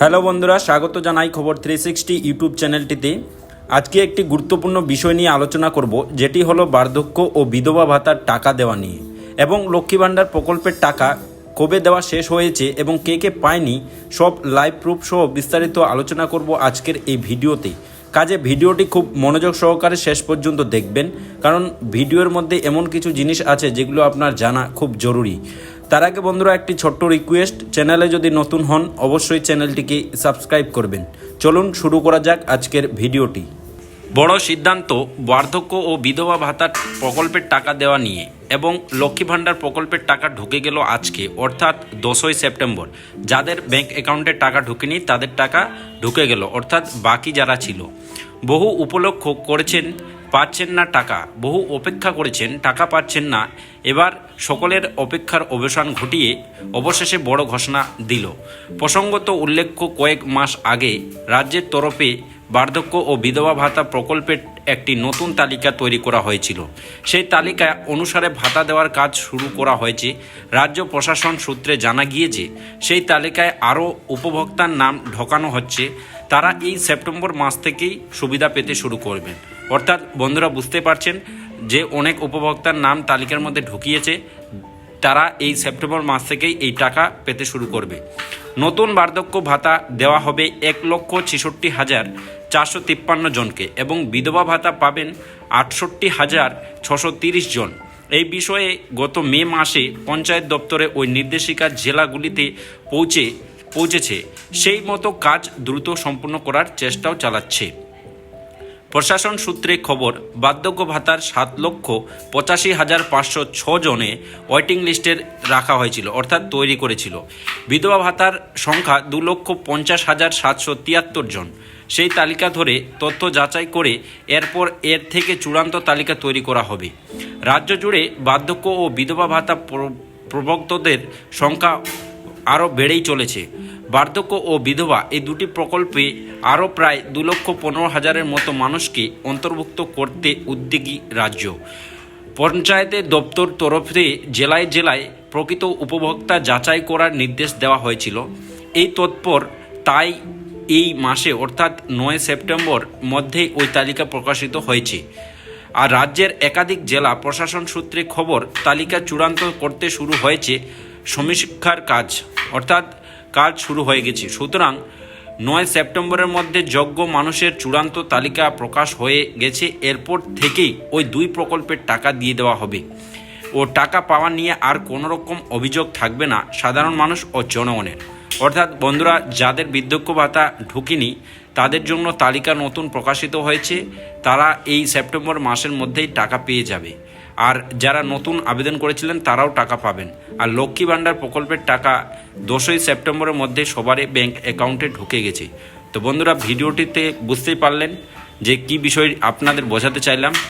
Hello বন্ধুরা, স্বাগত জানাই খবর থ্রি সিক্সটি ইউটিউব চ্যানেলটিতে। আজকে একটি গুরুত্বপূর্ণ বিষয় নিয়ে আলোচনা করব, যেটি হলো বার্ধক্য ও বিধবা ভাতার টাকা দেওয়া নিয়ে। এবং লক্ষ্মী ভাণ্ডার প্রকল্পের টাকা কবে দেওয়া শেষ হয়েছে এবং কে কে পায়নি, সব লাইভ প্রুফ সহ বিস্তারিত আলোচনা করব আজকের এই ভিডিওতে। কাজে ভিডিওটি খুব মনোযোগ সহকারে শেষ পর্যন্ত দেখবেন, কারণ ভিডিওর মধ্যে এমন কিছু জিনিস আছে যেগুলো আপনার জানা খুব জরুরি। তার আগে বন্ধুরা একটি ছোট্ট রিকোয়েস্ট চ্যানেলে যদি নতুন হন, অবশ্যই চ্যানেলটিকে সাবস্ক্রাইব করবেন। চলুন শুরু করা যাক আজকের ভিডিওটি। বড় সিদ্ধান্ত, বার্ধক্য ও বিধবা ভাতার প্রকল্পের টাকা দেওয়া নিয়ে এবং লক্ষ্মী ভাণ্ডার প্রকল্পের টাকা ঢুকে গেল আজকে, অর্থাৎ দশই সেপ্টেম্বর। যাদের ব্যাংক অ্যাকাউন্টে টাকা ঢুকেনি, তাদের টাকা ঢুকে গেল, অর্থাৎ বাকি যারা ছিল। বহু উপলক্ষ করেছেন পাচ্ছেন না টাকা। বহু অপেক্ষা করেছেন, টাকা পাচ্ছেন না। এবার সকলের অপেক্ষার অবসান ঘটিয়ে অবশেষে বড় ঘোষণা দিল। প্রসঙ্গত উল্লেখ্য কয়েক মাস আগে রাজ্যের তরফে বার্ধক্য ও বিধবা ভাতা প্রকল্পের একটি নতুন তালিকা তৈরি করা হয়েছিল। সেই তালিকা অনুসারে ভাতা দেওয়ার কাজ শুরু করা হয়েছে। রাজ্য প্রশাসন সূত্রে জানা গিয়েছে, সেই তালিকায় আরও উপভোক্তার নাম ঢোকানো হচ্ছে। তারা এই সেপ্টেম্বর মাস থেকেই সুবিধা পেতে শুরু করবেন। অর্থাৎ বন্ধুরা বুঝতে পারছেন যে অনেক উপভোক্তার নাম তালিকার মধ্যে ঢুকিয়েছে। তারা এই সেপ্টেম্বর মাস থেকেই এই টাকা পেতে শুরু করবে। নতুন বার্ধক্য ভাতা দেওয়া হবে এক লক্ষ ছেষট্টি হাজার চারশো তিপ্পান্ন জনকে এবং বিধবা ভাতা পাবেন আটষট্টি হাজার ছশো তিরিশ জন। এই বিষয়ে গত মে মাসে পঞ্চায়েত দপ্তরে ওই নির্দেশিকা জেলাগুলিতে পৌঁছে, পৌঁছেছে। সেই মতো কাজ দ্রুত সম্পূর্ণ করার চেষ্টাও চালাচ্ছে। প্রশাসন সূত্রে খবর, বার্ধক্য ভাতার সাত লক্ষ পঁচাশি হাজার পাঁচশো ছ জনে ওয়েটিং লিস্টের রাখা হয়েছিল, অর্থাৎ তৈরি করেছিল। বিধবা ভাতার সংখ্যা দু লক্ষ পঞ্চাশ হাজার সাতশো তিয়াত্তর জন। সেই তালিকা ধরে তথ্য যাচাই করে এরপর এর থেকে চূড়ান্ত তালিকা তৈরি করা হবে। রাজ্য জুড়ে বার্ধক্য ও বিধবা ভাতা প্র- প্রবক্তদের সংখ্যা আরও বেড়েই চলেছে। বার্ধক্য ও বিধবা এই দুটি প্রকল্পে আরও প্রায় দু লক্ষ পনেরো হাজারের মতো মানুষকে অন্তর্ভুক্ত করতে উদ্যোগী রাজ্য। পঞ্চায়েতের দপ্তর তরফে জেলায় জেলায় প্রকৃত উপভোক্তা যাচাই করার নির্দেশ দেওয়া হয়েছিল। এই তৎপর তাই এই মাসে অর্থাৎ নয় সেপ্টেম্বর মধ্যেই ওই তালিকা প্রকাশিত হয়েছে। আর রাজ্যের একাধিক জেলা প্রশাসন সূত্রে খবর তালিকা চূড়ান্ত করতে শুরু হয়েছে সমীক্ষার কাজ, অর্থাৎ কাজ শুরু হয়ে গেছে। সুতরাং নয় সেপ্টেম্বরের মধ্যে যোগ্য মানুষের চূড়ান্ত তালিকা প্রকাশ হয়ে গেছে। এরপর থেকেই ওই দুই প্রকল্পের টাকা দিয়ে দেওয়া হবে। ও টাকা পাওয়া নিয়ে আর কোনো রকম অভিযোগ থাকবে না সাধারণ মানুষ ও জনগণের। অর্থাৎ বন্ধুরা, যাদের বৃদ্ধক্য ভাতা ঢুকিনি, তাদের জন্য তালিকা নতুন প্রকাশিত হয়েছে। তারা এই সেপ্টেম্বর মাসের মধ্যেই টাকা পেয়ে যাবে। আর যারা নতুন আবেদন করেছিলেন তারাও টাকা পাবেন। আর লক্ষ্মী ভাণ্ডার প্রকল্পের টাকা দশই সেপ্টেম্বরের মধ্যে সবারই ব্যাংক অ্যাকাউন্টে ঢুকে গেছে। তো বন্ধুরা, ভিডিওটিতে বুঝতেই পারলেন যে কি বিষয় আপনাদের বোঝাতে চাইলাম।